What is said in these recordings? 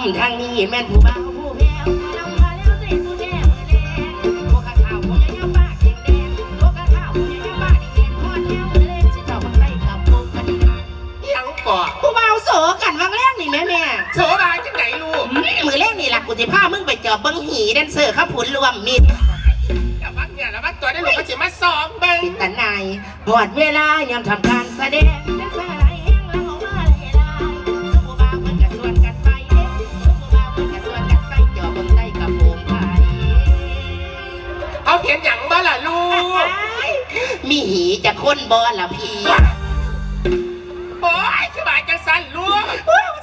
ำทางนี้แม่นผู้บ่าวผู้แพ้วลำมาแล้วเสร็จผู้แท้มือแดงโคกะข้าวผมยังยังบ้าแดงแดงโคกะข้าวผมยังยังบ้าแดงแดงทอดแนวมือเล่นสิเจ้าบังไดกับพวกกันยังก่อผู้บ่าวโสกันวังแรกนี่แม่แม่โสดาจังไหนลูกมือแรกนี่ล่ะกูสิพามึงไปจอบเบิ้งหีแดนเซอร์ข้าผุนรวมมิตรแต่ว่าเนี่ยแล้วว่าตัวได้หลูกก็จะมาซ้อมเบิ่งแต่นายหมดเวลายามทำการแสดง หีจะค้นบอละพี่โอ้ยสบายจังสันลูก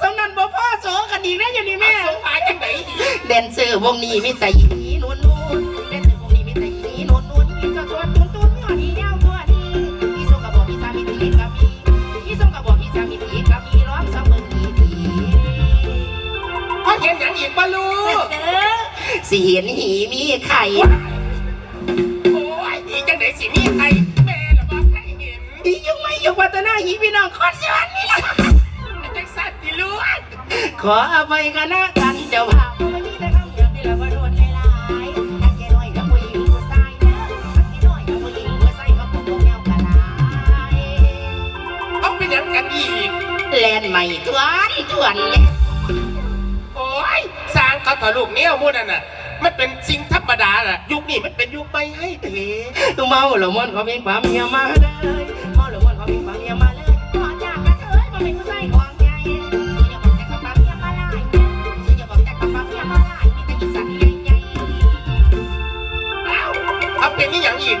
สำนันบ่พ่อโสกันอีกนะอยู่นี่แม่สบายจังไหนอีกแดนเซอร์วงนี้มีแต่หีนุ่นนุ่นแดนเซอร์วงนี้มีแต่หีนุ่นนุ่นหีจะชวนตุนตุนมีหอดียาวตัวนี้พี่ส่งกระบอกพี่สามีตีกับมีพี่ส่งกระบอกพี่สามีตีกับมีร้องสองมือหีดีเขาเห็นหยังอีกบ้าลูกเด้อสิเห็นหีมีไข่โอ้ยอีจังไหนสิมีใค ดียังไม่ยกวัฒนาหีพี่น้องคนสวรรค์นี่ล่ะจังสันสิลูกขออภัยกันนะกันเจ้าภาพมันมีแต่คำเดียวที่เราบ่โดนหลายนักแก่น้อยกับผู้หญิงผู้ชายนะนักแก่น้อยกับผู้หญิงผู้ชายเขาบอกว่าแนวกันหลายเอาเป็นหยังกันอีกแลนใหม่ทวนทวนเนี่ยโอ้ยสร้างเขาถอลูกเนี่ยมูนั่นน่ะมันเป็นสิ่งธรรมดาล่ะ ยุคนี้มันเป็นยุคไม่ให้เทเมาหลงมันเขามีความเมียมาเล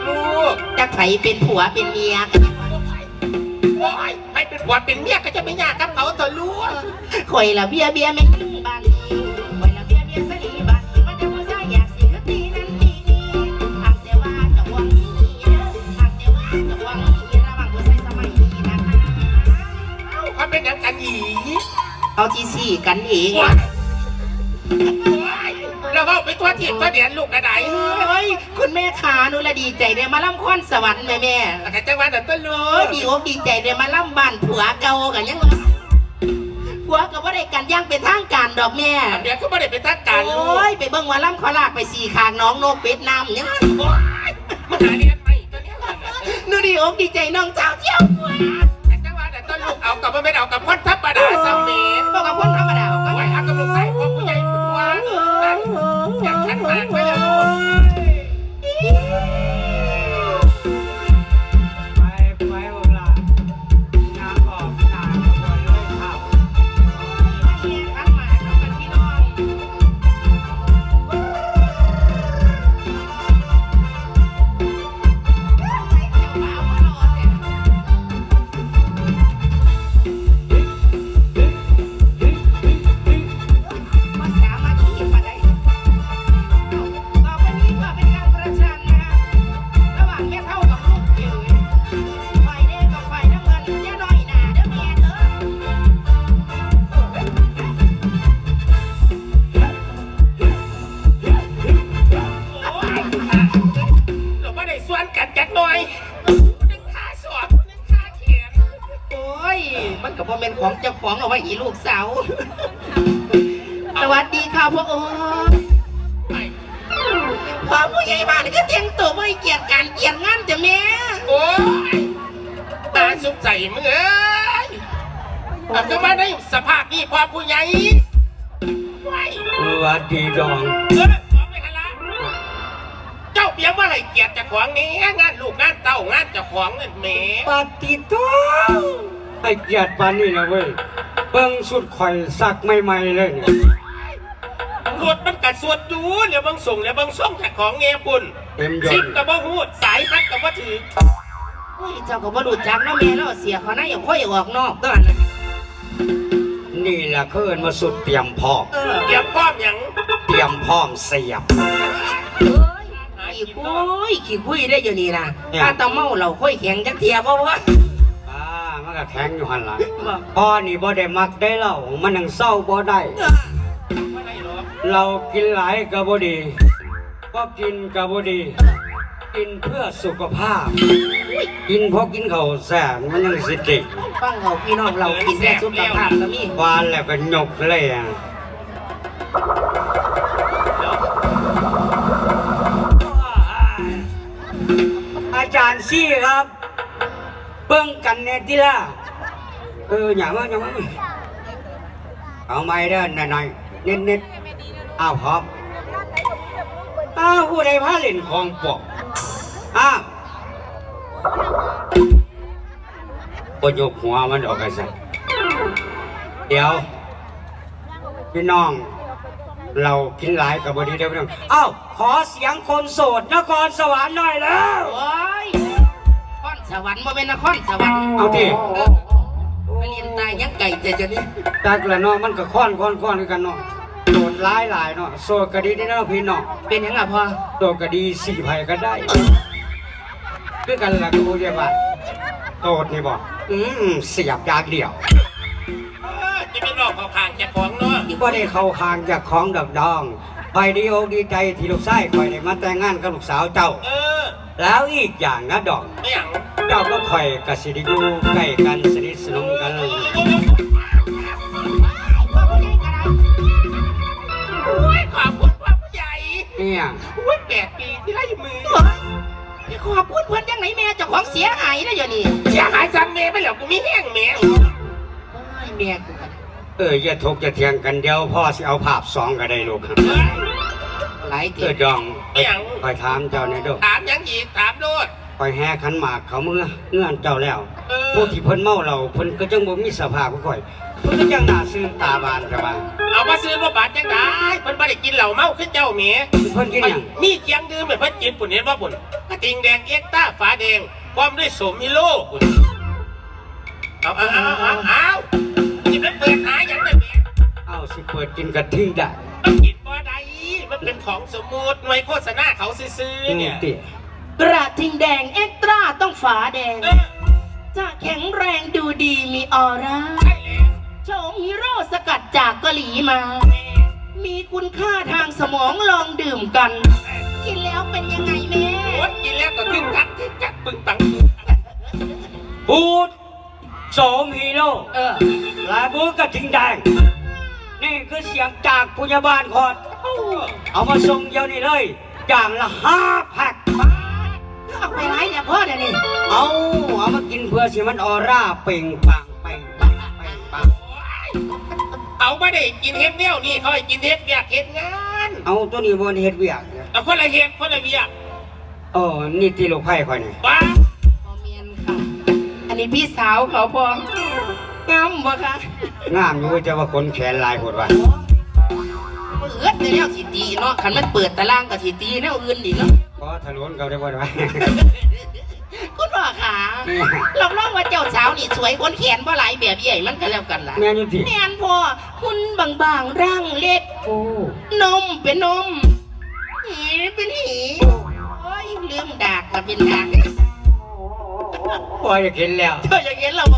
ลูกๆจะไผเป็นผัวเป็นเมียโอ้ยให้เป็นผัวเป็นเมียก็จะไม่ยากกับเขาตัวลูกข่อยละเบียเบียแม่งบ้านนี้ข่อยละเบียเบียสลีบ้านนี้มันจะผู้ชายอยากสิคือตีนั่นตีนี่หากแต่ว่าจะหวังนี่เด้อหากแต่ว่าจะหวังนี่ระวังผู้ชายสมัยนี้นะคะเขาเป็นอย่างกันอีกเอาที่สี่กันเอง เอาไปตัวทีบตัวเดียนลูกกระไดเฮ้ยคุณแม่ขาหนูละดีใจได้มาล่ำค้อนสวรรค์แม่แม่แต่กันจังหวัดนั้นตัวลูโอ้ยกดีอกดีใจได้มาล่ำบ้านผัวเก่ากันยังวะผัวก็บ่ได้กันย่างเป็นทางการดอกแม่เดี๋ยวก็ไม่ได้เป็นทักการลูโอ้กยไปเบิ่งว่าล่ำเขาลากไปสี่ขางน้องโนกเป็ดน้ำยังโอ้ยมาหาเรียนใหม่ตัวเนี้ยหนูดีอกดีใจน้องเจ้าเที่ยวผัวแต่จังหวัดนั้นตัวลูกเอากับมันไม่เอากับคนธรรมดาสมัยบอกกับคนธรรมดาบอกกับไว้เอา อย่ มาได้สภาพนี้พอผู้ใหญ่ว้สวัสดีดองเออขอไปหาละเจ้าเบียงว่าให้เกียรติเจ้าของนี้งานลูกงานเต้างานเจ้าของนั่นแหมปฏิโตัวไอ้เกียรติปานนี่นะเว้ยเบิ่งสุดข่อยสักใหม่ๆเลยเนี่ยรถมันกัดสวดดูเดี๋ยวบางส่งเดี๋ยวบางส่งเจ้าของแง่ปุ่นเต็มยซิปกับบ่หูดสายพัดกับบ่ถือโอ้ยเจ้าก็บ่รู้จักเนาะแม่เนาะเสียเขาหนะอย่างค่อยออกนอกตอนนั้น นี่แหละเขาเอินมาสุดเตรียมพร้อมเออเตรียมพร้อมหยังเตรียมพร้อมเสียบเอ้ยขี้คุยขี้คุยได้อยู่นี่นะเนี่ย ถ้าตะเมาเราค่อยแข็งจักเทียบ่วะอ่ามันก็แทงอยู่หันหลังพ่อนี่บ่ได้มักได้เหล่ามันยังเศร้าบ่ได้บ่ได้หรอกเรากินหลายก็บ่ดี ก็กินก็บ่ดี กินเพื่อสุขภาพ กินเพราะกินเขาวแซ่บมันยังสิติ ฟังเขาพี่น้องเรากินแม่สุขภาพแล้วมีวานแล้วก็หยกเลยอะอาจารย์ซี่ครับเบิ่งกันแน่ที่ละเอออย่ามาอย่ามาเอาไม่เด้อหน่อยๆเน็ตๆอ้าวพร้อมอ้าวผู้ใดพาเล่นของปอกอ้าว ก็ยกหัวมันออกไปซะเดี๋ยว พี่น้อง เรากินหลายกับบดีเดียวพี่น้องเอ้าขอเสียงคนโสดนครสวรรค์หน่อยแล้วโอ้ยนครสวรรค์มาเป็นนครสวรรค์เอาดิไม่เรียนตายยังไก่แต่จะนี่ตากละน้องมันก็ค้อนค้อนค้อนคือกันเนาะโหลดหลายหลายเนาะโสดก็ดีนี้เนาะพี่น้องเป็นยังไงพ่อโสดก็ดีสี่ไผ่ก็ได้คือกันละกูเดียวบโตดนี่บอก อืมเสียบยากเดียวจะไม่รอกเขาข้างจ้าของเนาะก็ได้เขาคางจากของดอกดองไอดีโอดีใจที่ลูกชายคอยได้มาแต่งงานกับลูกสาวเจ้า เออแล้วอีกอย่างนะดองเจ้าก็คอยกับสิริยูใกล้กันสนิทสนมกันขอบคุณพ่อใหญ่เนี่ย โอ้ยแปลก ขอบคุณเพื่อนยังไหนแม่เจ้าของเสียหายนะเดี๋ยวนี้เสียหายซ้ำเมย์ไปแล้วกูมีแห้งเมย์ไม่แม่กูเอออย่าทกอย่าเถียงกันเดี๋ยวพ่อสิเอาภาพสองก็ได้ลูกครับหลาเกิเออดดองคอยถามเจ้าเนี่ยดูถามยังอีกถามโลดคอยแห่ขันหมากเขาเมื่อเงื่อนเจ้าแล้วพวกที่เพิ่นเมาเราเพิ่นก็จังบ่มีสภาพก็ค่อย มันก็ยังหนาซื้อตาบานครับว่าเอามาซื้อรถบาทยังได้เพิ่นบ่ได้กินเหล้าเมาขึ้นเจ้าเมียเพิ่นกินหยังมีเกียงดื่มให้เพิ่นกินปุ่นเห็นบ่ปุ่นกระติงแดงเอ็กต้าฝาแดงคว่อมด้วยสมมิโลปุ่นเอาเอาเอาเอาเอาจิบแล้วเปิดหายังได้เมียเอาสิเปิดกินกะทิได้กินบ่ได้มันเป็นของสมมุติหน่วยโฆษณาเขาซื้อเนี่ยกระทิงแดงเอ็กตร้าต้องฝาแดง จะแข็งแรงดูดีมีออร่า ชงฮีโร่สกัดจากเกาหลีมา มีคุณค่าทางสมองลองดื่มกัน กินแล้วเป็นยังไงแม่วกินแล้วก็ขึ้นกักขึ้นกัดปึงตังพูดสองฮีโร่เออละพูดก็ทิ้งได้ นี่คือเสียงจากพยาบาลคอด เอามาส่งเดียวนี่เลย อย่างละห้าแพ็คเอาไปไหนเนี่ยพ่อเดี๋ยวนี้เอา เอามากินเพื่อสิมันออร่าเปล่งปลัง เอาไม่ได้กินเห็ดแนวนี่เขาให้กินเห็ดเวียกเห็ดงานเอาตัวนี้บนเห็ดเวียกเนี่เอาคนละเห็ดคนละเวียกเออนี่ที่ลูกไพ่คอยนี่บ้าพอเมียนค่ะ อันนี้พี่สาวเขาพองามบ่คะงามอยู่จะว่าคนแขนลายโหดว่ะเปิดแต่แนวสีตีเนาะขันมันเปิดตะล่างกับสีตีแนวอื่นดีเนาะเพอาะถนนเขาได้บ่ได้ คุณพ่อขาเราลองว่าเจ้าสาวนี่สวยคนแขนบ่หลายแบบใหญ่มันก็แล้วกันล่ะแม่นอยู่ติ แม่นพ่อคุณบางบางร่างเล็ก โอ้นมเป็นนมหีเป็นหีโอ้ยลืมดากกับเป็นดาก พออยากเห็นแล้ว เธออย่างเงี้ยเราบ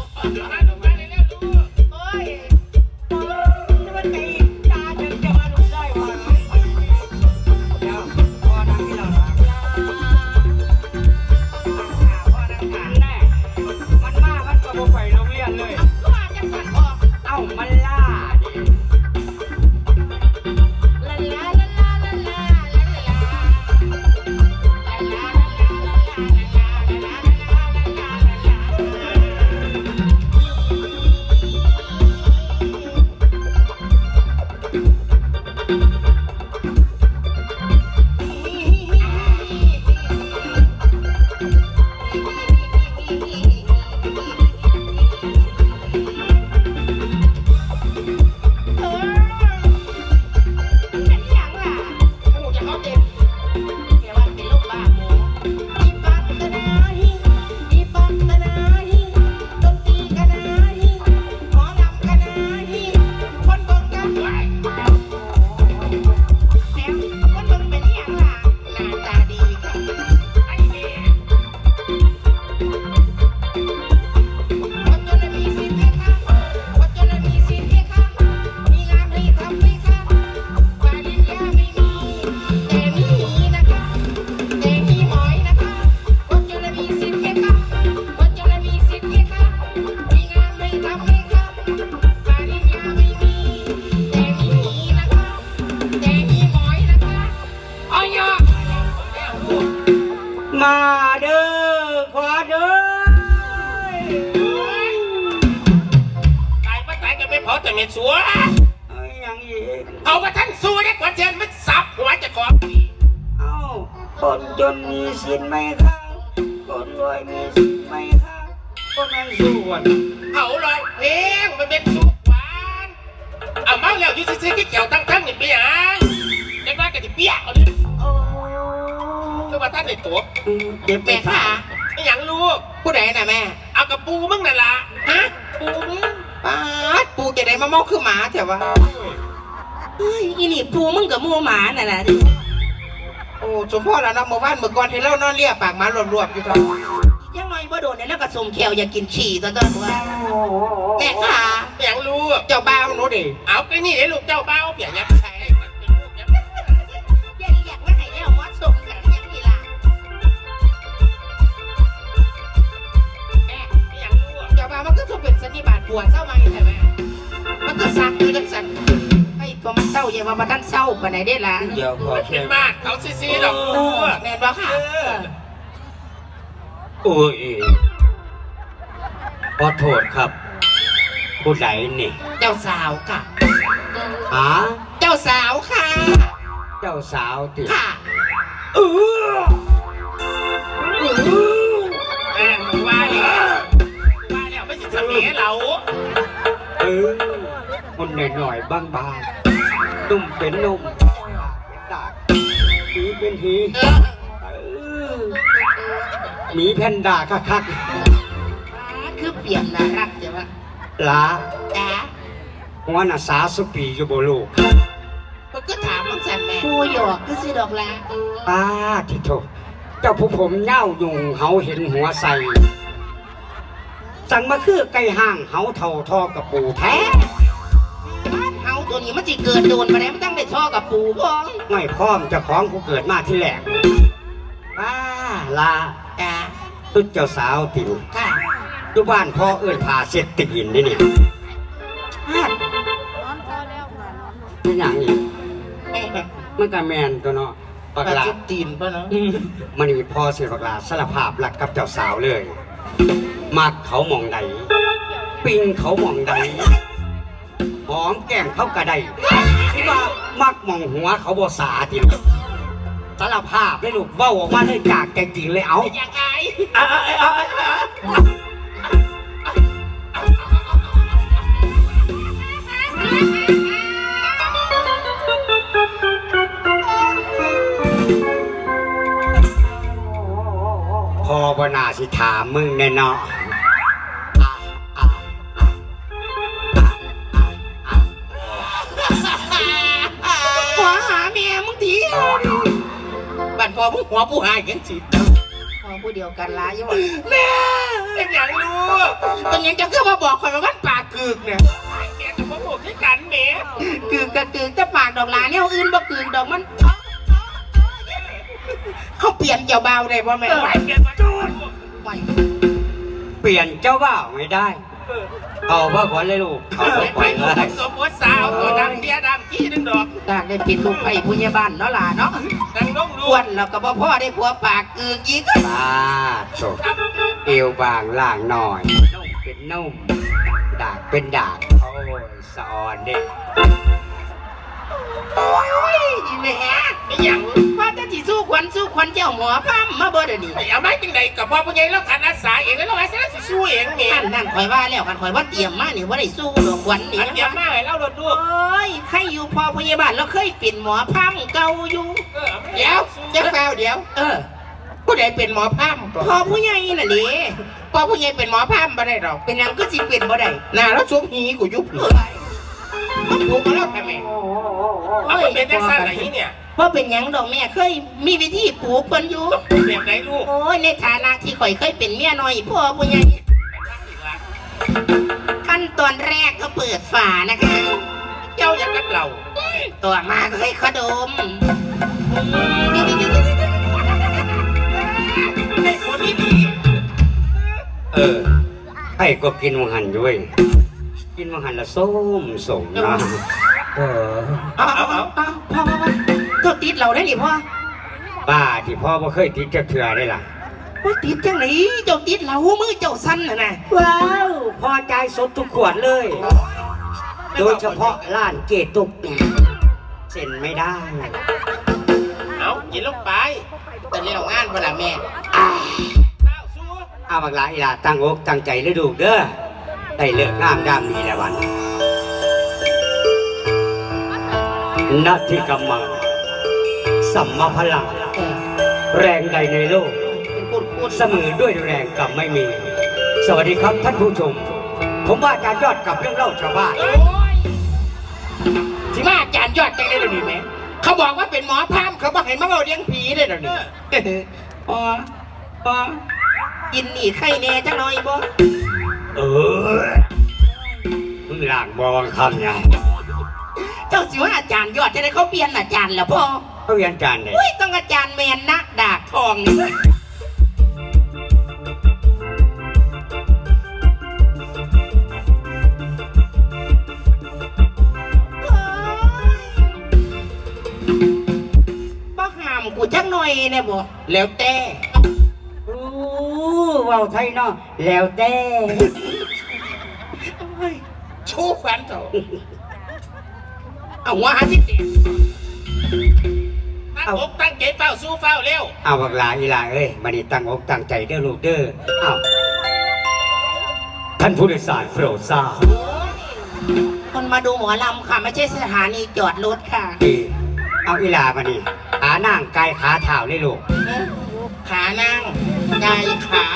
ปูมึงนั่นล่ะฮะปูมึงป้าดปูจะได้มาเมาคือหมาแต่ว่าเฮ้ยอีนี่ปูมึงกับหมูหมาน่ะนะโอ้สมพ่อแล้วเนาะเมื่อวานเมื่อก่อนที่เรานอนเลียปากหมารวบๆอยู่ตอนยังไงบ่โดนเนี่ยแล้วก็สมแขวอยากกินฉี่ตอนตอนว่าแม่ค่ะไม่หยังลูกเจ้าบ้าวหนูดิเอาไปนี่ให้ลูกเจ้าเบ้าเปียกยับใเป็นสันนิบาตปวดเศร้าไหมใช่ไหมมันก็สักอยู่จังสันไอ้ตัวมันเศร้าอย่ามามาท่านเศร้าปานไหนได้ล่ะเดี๋ยวขอมันเชิเป็นญมากเขาซีๆดอกลูกแม่นบ่ค่ะโอ้ยขอโทษครับ ผู้ใดนี่ เจ้าสาวค่ะหาเจ้าสาวค่ะ เจ้าสาวติค่ะเออ แล้วไม่ใช่สมีเราเออคนหน่อยๆบางๆนุ่มเป็นนุ่มเป็นดาบหีเป็นหีเออเออหมีแพนด้าคักคือเปลี่ยนน่ารักเดี๋ยวว่าๆลาจ้าหัวหน้าสาสุปีอยู่บ่ลูกมันก็ถามมันสั่นแม่ผู้หยอกก็ซื้อดอกละป้าที่โถเจ้าผู้ผมเน่ายุงเขาเห็นหัวใส สั่งมาคือไก่ห้างเขาเท่าทอกับปูแท้เฮาตัวนี้มันจะเกิดโดนมาแล้วมันต้องได้ท่อกับปูพ้องไม่พร้อมเจะของกูเกิดมาที่แหลกป้าลาจ้าตุดเจ้าสาวติ๋วค่ะอยู่บ้านพ่อเอื้อนพาเสร็จติกินนี่นี่ฮะเป็นอย่างนี้แม่มันก็แมนตัวเนาะปากปลาลาจุดตีนป่ะเนาะมันนี่พ่อเสียปากลาสารภาพหลักกับเจ้าสาวเลย มักเขามองใดปิงเขามองใดหอมแก้มเขากระไดที่ว่ามักมองหัวเขาบ่สาติลสารภาพเลยลูกเว้าออกมาเลยจากใจจริงเลยเอาอยากอายเอาเอาเอาเอาพอบนาสิถามมึงแน่เนาะ พอมึงหัวผู้หายกันสิพอผู้เดียวกันละยังว่าแม่เป็นอย่างลูกตรงนี้จะคือมาบอกคนว่ามันปากกึกเนี่ยแกจะมาบอกที่กันแหม่กึกกะกึกจะปากดอกลาเนี่ยอื่นบ่กึกดอกมัน เขาเปลี่ยนเจ้าบ่าวได้บ่แม่ไหวแกมาจูดไหวเปลี่ยนเจ้าบ่าวไม่ได้เอาพ่อก่อนเลยลูกเอาไปพ่อไปก่อนเลยสมบูรณ์สาวตัวดังเบี้ยดังขี้ดึงดอกตากได้ป็นลูกไผ่ผู้ใหญ่บ้านเนาะล่ะเนาะ ดังน้องลูอ้วกนแล้วก็บ่พ่อได้ผัวปากกึกอีกปาดโถเอวบางล่างหน่อยนุ่มเป็นนุ่มดากเป็นดากโอ้ยสะออนเด็กโอ้ยอีแม่ไม่หยังว่าแต่สิสู้ขวัญสู้ขวัญเจ้าหมอพัมมาบ่เดี๋ยวนี้ไม่เอาไม้จังใดกับพ่อผู้ใหญ่แล้วขันอาสาเองแล้วเราอาสาสิสู้เองแหม่นั่นนั่นข่อยว่าแล้วกันข่อยว่าเตรียมมานี่ว่าได้สู้ดอกขวัญนี่อันเดียวมาให้เราโดนลูโอก้ยใครอยู่พอพยาบาลเราเคยเป็นหมอพัมเก่าอยู่ เออเดี๋ยวเดี๋ยวแฟวเดี๋ยว เออ ผู้ใดเป็นหมอพัมพอผู้ใหญ่น่ะดิพอผู้ใหญ่เป็นหมอพัมบ่ได้ดอกเป็นหยังก็สิเป็นบ่ได้น่าแล้วชุบหีกูยุบเลยมันถูกมาแล้วทำไมเอาไปเป็นแท็กซี่ไหนเนี่ยเพราะเป็นหยังดอกแม่เคยมีวิธีปลูกเพิ่นอยู่ แบบไหนลูกโอ้ยในฐานะที่ข่อยเคยเป็นเมียน้อยพ่อผู้ใหญ่ขั้นตอนแรกก็เปิดฝานะคะ เจ้าอย่างกับเรา ตัวมาก็ให้ขดม ไอ้คนนี้ดีเออให้ก็กินวังหันด้วย กินวังหันละส้มสมนะเออเอาเอาเอาเอาพ่อพ่อพ่อเจ้าติดเราได้หนิพ่อป้าที่พ่อบ่เคยติดจะเถื่อได้ล่ะว่าติดจังไหนเจ้าติดเรามือเจ้าสั้นน่ะนะว้าวพอใจสดทุกขวดเลย โดยเฉพาะร้านเกตุกเนี่ยเซ็นไม่ได้เอา กินลงไป แต่เลี้ยวงานเวลาแม่อ่าข้าวซัวเอาบักหลาอีหลาตั้งอกตั้งใจเลยดูกเด้อได้เลิกงามดามมีแล้ววันนาทิกำมังสัมมาพลังเออแรงใดในโลกเป็นพูดพูดเสมอด้วยแรงกับไม่มี สวัสดีครับท่านผู้ชม ผมว่าอาจารย์ยอดกับเรื่องเล่าชาวบ้านโอ้ยสิมาอาจารย์ยอดจังได้หรือนี่แม่ เขาบอกว่าเป็นหมอพรามเขาบอกให้มาเอาเลี้ยงผีได้หรือนี่อ๋ออ๋อกินนี่ไข่แน่จังหน่อยบ่เออมึงหลากบอลคำไงเจ้าสิว่าอาจารย์ยอดจะได้เขาเปลี่ยนอาจารย์แล้วพ่อเขาเรียนอาจารย์เลยอุ้ยต้องอาจารย์แมนนะดากทองนี่ อยเนี่ยบ่แล้วแต่รู้เว่าไทยเนาะแล้วแต่เฮ้ยชูฟันเถอะเอาว่าที่เด็ดตั้งอกตั้งใจเฝ้าสู้เฝ้าเร็วเอาบักหลาอีหลาเอ้ยมานี่ตั้งอกตั้งใจเด้อลูกเด้อเอาท่านผู้โดยสารโปรดทราบคนมาดูหมอลำค่ะ ไม่ใช่สถานีจอดรถค่ะนี่เอาอีหลามานี่ขา นั่งกายขาเท้าเลยลูก ขานั่งกายขา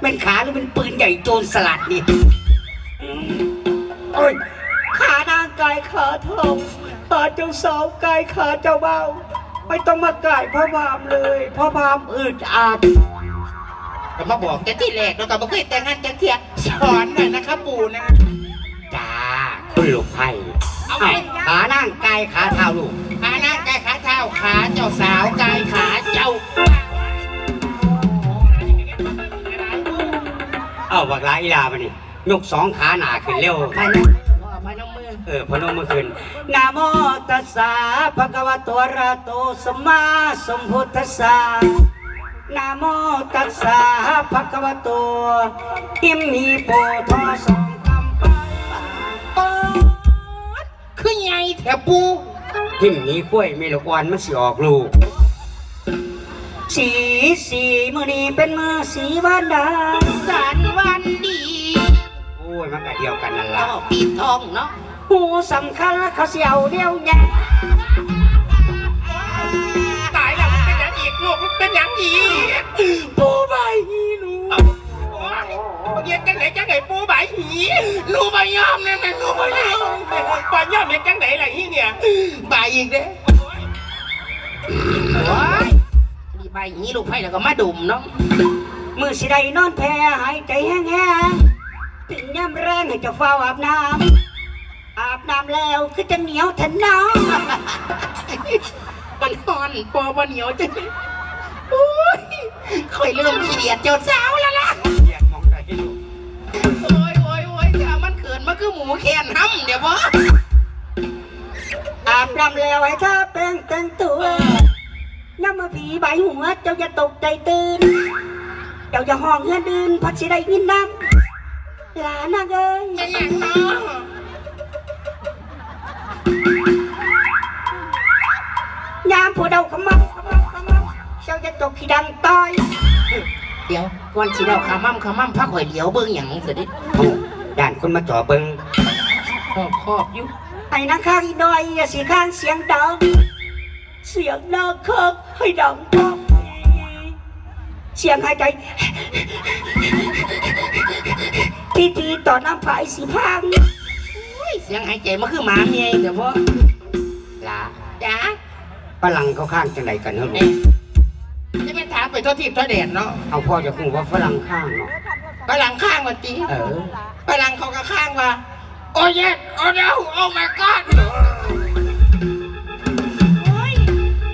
เป็นขาหรือเป็นปืนใหญ่โจรสลัดนี่อืมโอ้ยขานางกายขาทองขาเจ้าสาวกายขาเจ้าเบาไม่ต้องมากายพ่อพามเลยพ่อพามอึดอัดก็มาบอกแต่ที่แรกแล้วก็ไม่เคยแต่งงานจะเทียสอนหน่อยนะคะปู่นะจ้า คุณลูกไผ่เอาไหมขานั่งกายขาเท้าลูก ขานั่งกายขาเท้าขาเจ้าสาวกายขาเจ้าเอาบักหลาอีหลามานี่ยกสองขาหนาขึ้นเร็ว ไปน้ำมือพ่อไปน้ำมือเออพนมมือขึ้นนะโมตัสสะภะคะวะโตอะระหะโตสัมมาสัมพุทธัสสะนะโมตัสสะภะคะวะโตอิมหิโปทอสอง คือไงแถวปูทิมหนีกล้วยมีลูกอ่อนมันสิออกลูก สีสีมือนี้เป็นมือสีวันดาสันวันดีโอ้ยมันก็เดียวกันนั่นเราล่ะปีทองเนาะหูสำคัญแล้วเขาเสียวเดียวแย่ตายแล้วมันเป็นอย่างอีกลูกมันเป็นอย่างอีกปูใบ อีกเด้โอ้ยมีใบหีลูกไผ่แล้วก็มาดุมเนาะมือสิได้นอนแพ้หายใจแห้งๆถึงย่ำแรงให้เจะเฝ้าอาบน้ำอาบน้ำแล้วคือจะเหนียวทะน้องมันฮอนปอบันเหนียวจังเลยโอ้ยค่อยเริ่มขี้เดียดเจ้าสาวแล้วล่ะเรียกมองได้ลูกโอ้ยโอ้ยโอ้ยถ้ามันเขินมันคือหมูแคนห้ำเดี๋ยวบ่ อาบน้ำแล้วให้ท่าแป้งแต่งตัวน้ำมาผีใบหัวเจ้าอย่าตกใจตื่น เจ้าอย่าห้องเฮือนดืนพัดสิได้ยินน้ำหลานนะเอ้ยเป็นอย่างเนาะยามผู้เดาขมับขมับขมับเจ้าจะตกขี้ดังต้อย เดี๋ยวก่อนสิเดาขามั่มขามั่มพักข่อยเดี๋ยวเบิ่งหยังสิดิโอ้ด่านคนมาจ่อเบิงขอบขอบอยู่ ไอ้นักข้างอีน้อยอย่าเสียข้างเสียงดัง เสียงดังครับให้ดังมากเสียงหายใจทีทีต่อน้ำผายสีพังโอ้ยเสียงหายใจมันคือหมาเมียเดี๋ยวบ่ลาจ้าฝรั่งเขาข้างจังไหนกันเนอะเอ๊ะจะไปถามไปทั่วทิพย์ทั่วแดนเนาะเอาพ่อจะพูดว่าฝรั่งข้างเนาะไปหลังข้างว่าจีเออไปหลังเขาก็ข้างว่า โอ้ยเย็ดโอ้เดาโอ้ my god โอ้ย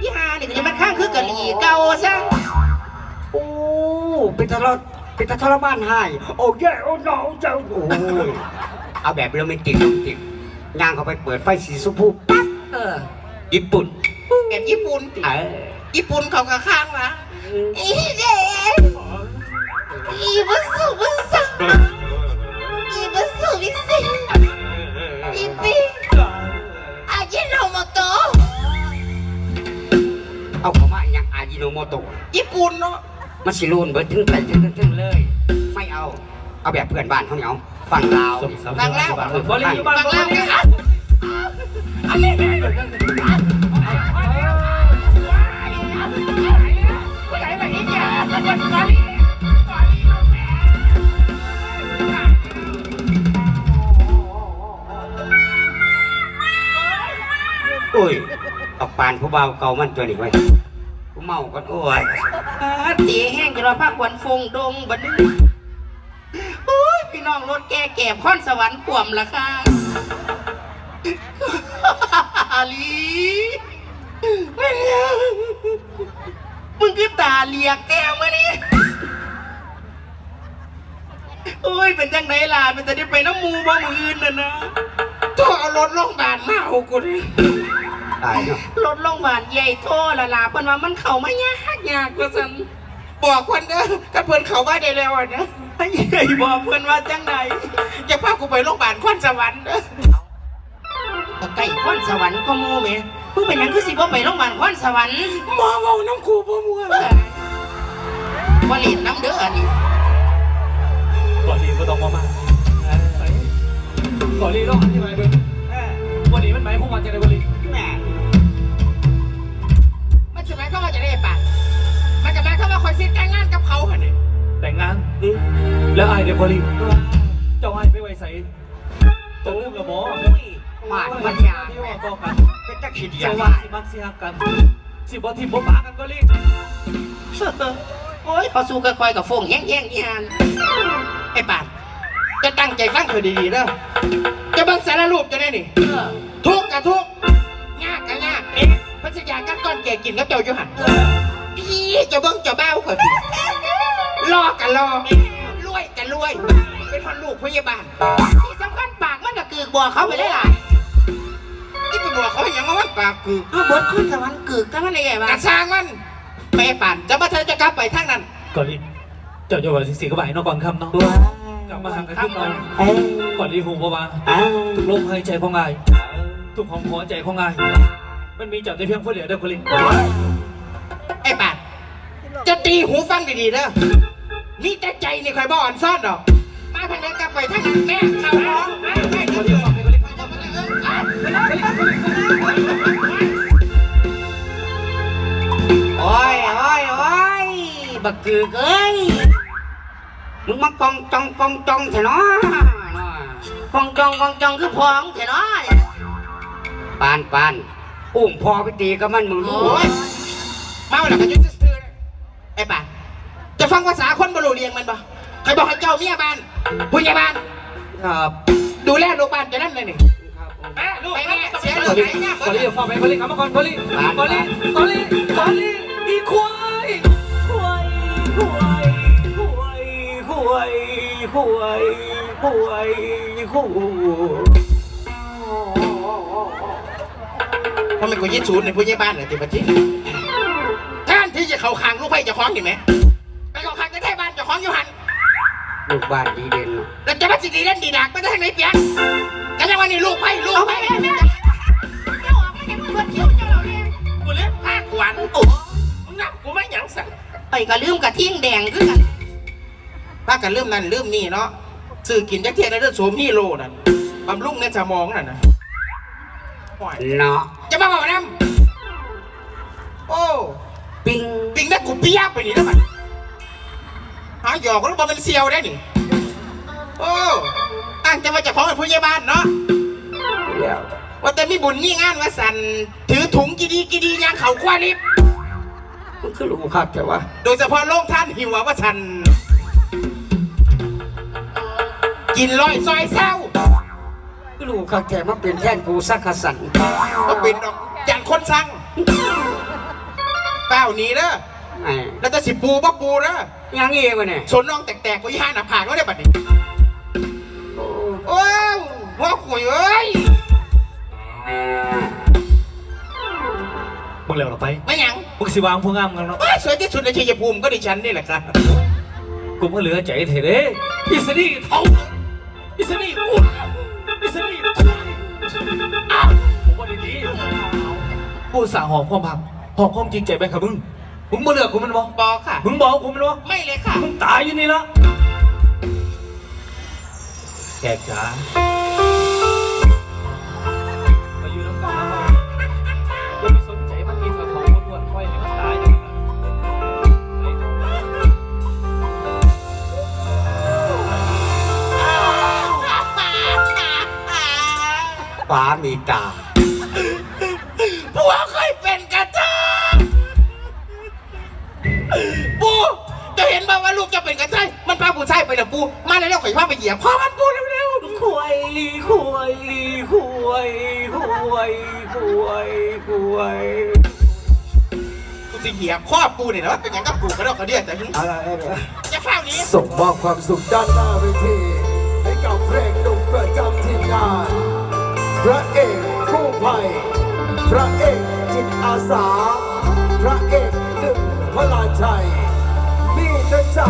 ยี่ห้านี่ก็จะมันข้างคือกะหรี่เก่าซะโอ้เป็นทรเป็นทรมานให้โอ้ยโอ้น้องเจ้าโอ้ยเอาแบบโรแมนติกโรแมนติกย่างเขาไปเปิดไฟสีสุพูปั๊บเออญี่ปุ่นแบบญี่ปุ่นติเออญี่ปุ่นเขาก็ข้างว่าอีเด็กอีบัสุบัสอีบัสุวิเศษอี ปีอาจิโนโมโตะเอาเข้ามาอย่างอายิโนโมโตะญี่ปุ่นเนาะมันสิรูนเบิดถึงไปถึงถึงถึงเลย ไม่เอา เอาแบบเพื่อนบ้านเขาเนี่ยเอาฝั่งลาวนี่ฟังแล้วบริยุบันฟังบแล้วริเนี่ยอันนี้เนี่ยผู้ใหญ่แบบนี้เนี่ยมันมันก่อนก่ ปานผู้เบาเก่ามันตัวนี้ไว้ผู้เมาก็โอ้ยตีแห้งจะรอพักวันฟงดงบัดนี้โอ้ยพี่น้องรถแก่แก่พรสวรรค์ขวมละค่ะอาลีมึงคือตาเลียกแก้วมานี่โอ้ย เป็นจังไหนล่ะเป็นแต่ได้ไปน้ำมูบ่มืออื่นน่ะนะต้องเอารถโรงพยาบาลมาเอากูดิ ตายเนาะรถโรงพยาบาลใหญ่โตละล่ะเพิ่นว่ามันเข้ามายากยากว่าซั่นบอกเพิ่นเด้อถ้าเพิ่นเข้ามาได้แล้วอะนะใหญ่บอกเพิ่นว่าจังไดจะพากูไปโรงพยาบาลควันสวรรค์เด้อก็ใกล้ควันสวรรค์ก็หมู่แหม่มึงเป็นหยังคือสิบ่ไปโรงพยาบาลควันสวรรค์หมอเว้าน้ำกูบ่ม่วนบ่เล่นน้ำเด้ออันนี้ก่อนรีก็ต้องมามาก่อนรีต้องอธิบายเบิ่งวันนี้มันหมายความว่าจะได้บริแม่มัน จะหมายความว่าจะได้ปะมันจะหมายความว่าคนสิแต่งงานกับเขาหั่นนี่แต่งงานแล้วไอ้เดี๋ยวบริเจ้าไอ้ไปไว้ใส่ตัวเรื่องกับหมอมาดมันยาที่ว่าต่อกันเป็นตะขีดเจ้ยาว่าสิมักสิฮักกัน สิบ่ที่บ่ปากันก็รีโอ้ยเขาสู้กับคอยกับฟงแห้งๆนี่ฮานไอ้ป่านจะตั้งใจฟังเธอดีๆเด้อจะเบิ่งสารรูปจะได้นี่ทุกข์กับทุกข์ยากกับ ยากเอ๊ะพัสยากันก้อนแก่กินกับเจ้าอยู่หันพี่จะเบิ่งเจะเบ้าข่อยพี่รอกันรอรวยกันรวย เป็นคนลูกพยาบาลที่สำคัญปากมันก็กึกบัวเขาไปเลยล่ะที่ไปบัวเขาอย่างว่ามันปากกึกเอาบดขึ้นสวรรค์กึกแต่มันอะไรบ้างกระซางมันแม่ป่านจะมาเธอจะกลับไปทางนั้นก่อนรีเจ้าจะว่าสิสิกับไอ้นอกก่อนคำเนาะกลับมาหากันขึ้นหน่อยเอ้ยก่อนรีหูบ่ว่าอ้าวทุกลมหายใจของไอ้ทุกของหัวใจของไอ้ มันมีเจ้าแต่เพียงผู้เดียวเด้อคนรีไอ้ป่านจะตีหูฟังดีๆเด้อนี่แต่ใจนี่ใครบ่อ่อนซ่อนดอก มาทางนี้กลับไปทางนั้นแม่เข้าร้องแม่แม่คนเดี๋รียวฟังไปคนรีโอ้ยโอ้ยโอ้ยบักกือเอ้ย มึงมากองจองกองจองเถอะเนาะกองจองกองจองคือพองเถอะเนาะปานปาน อุ้มพอไปตีกับมันมึงรู้โอ้ยเมาแล้วก็ยุ่งซื่อๆไอ้ป่านจะฟังภาษาคนบรูเรียงมันบ่ใครบอกให้เจ้าเมียบ้านผู้ใหญ่บ้าน ครับดูแลลูกบ้านจะนั่นเลยนี่ครับผมแม่ลูกไปแม่เสียคลูนกรีไหนเนี่ยคนรีฟังไปคนรีกลับมาก่อนคนรีคนรีคนรีคนรีอีควายควายควายควายควายควายควายควาย ทำไมกูยึดศูนย์ในผู้ใหญ่บ้านเนี่ยติดประทิท่านที่จะเข้าคางลูกไผ่จะคล้องเห็นไหมไปเข้าคางจะได้บ้านจะคล้องอยู่หันลูกบ้านดีเด่นเนาะแล้วจะมาสิดีเล่นดีดักไม่ได้ทางไหนเปียกกันยังวันนี้ลูกไผ่ลูกไผ่กูเล่นภาคหวานโอ้มึงนับกูไม่หยังสั่งไปก็ลืมกระทิ่งแดงคือกันภาคกันเริ่มนั่นเริ่มนี่เนาะสื่อกินจักเทียนแล้วเรื่องโสมฮีโร่นั่นบำรุงในสมองนั่นนะโอ้ยเนาะ จะมาบอกน้ำโอ้ปิงปิงได้กูเปียกไปนี่แล้วมันหาหยอกแล้วบอกเป็นเซียวได้นี่โอ้อ้างจะมาจากของเป็นผู้ใหญ่บ้านเนาะแล้วว่าแต่มีบุญนี่งานว่าสันถือถุงกีดีกีดียางเขาคว้าลิฟมันคือลูกครับแต่ว่า โดยเฉพาะโลกท่านหิวว่าสันกินร้อยซอยเศร้า คือลูกครับแต่มาเป็นแท่นกูสักขสันก็เป็นดอกอย่างคนสั่งเป้าหนีเด้อไอ้แล้วจะสิปูบ่ปูเด้อยังเงี้ยวะเนี่ยสนน้องแตกๆกูย่าหน้าผากก็ได้บัดนี้โอ้ยหัวขุยเอ้ยมึงเร็วหรอไปไม่หยังมึงสิวางพวกงามกันเนาะเอ้ยสวยที่สุดในชัยภูมิก็ดิฉันนี่แหละครับ กูกูก็เหลือใจเถอะเด้อิสนี่เท่าอิสนี่อ้วนอิสนี่อ้าว ผมว่าดีๆกูสั่งหอมความพักหอมความจริงใจไปกับมึง มึงมาเลือกกูมันบ่บอค่ะ มึงบอกกูมันบ่ไม่เลยค่ะ มึงตายอยู่นี่ละแขกจ๋ามา ป๋ามีตาผัวเคยเป็นกระเทยปูจะเห็นบ้างว่าลูกจะเป็นกระเทยมันพาผู้ชายไปแล้วปูมาแล้วข่อยว่าไปเหยียบพ่อมันปูเร็วๆคุยคุยคุยคุยคุยคุยๆกูจะเหยียบข้อปูเนี่ยนะว่าเป็นอย่างกับปูกระดอกกระเดียแต่ถึงอะไรอะไรจะเฝ้านี้ ส่งมอบความสุขด้านหน้าเวทีให้กับเพลงหนุ่มประจำทีมงาน พระเอกกู้ภัย พระเอกจิตอาสา พระเอกหนึ่งพระลาชัย มีน้ำใจ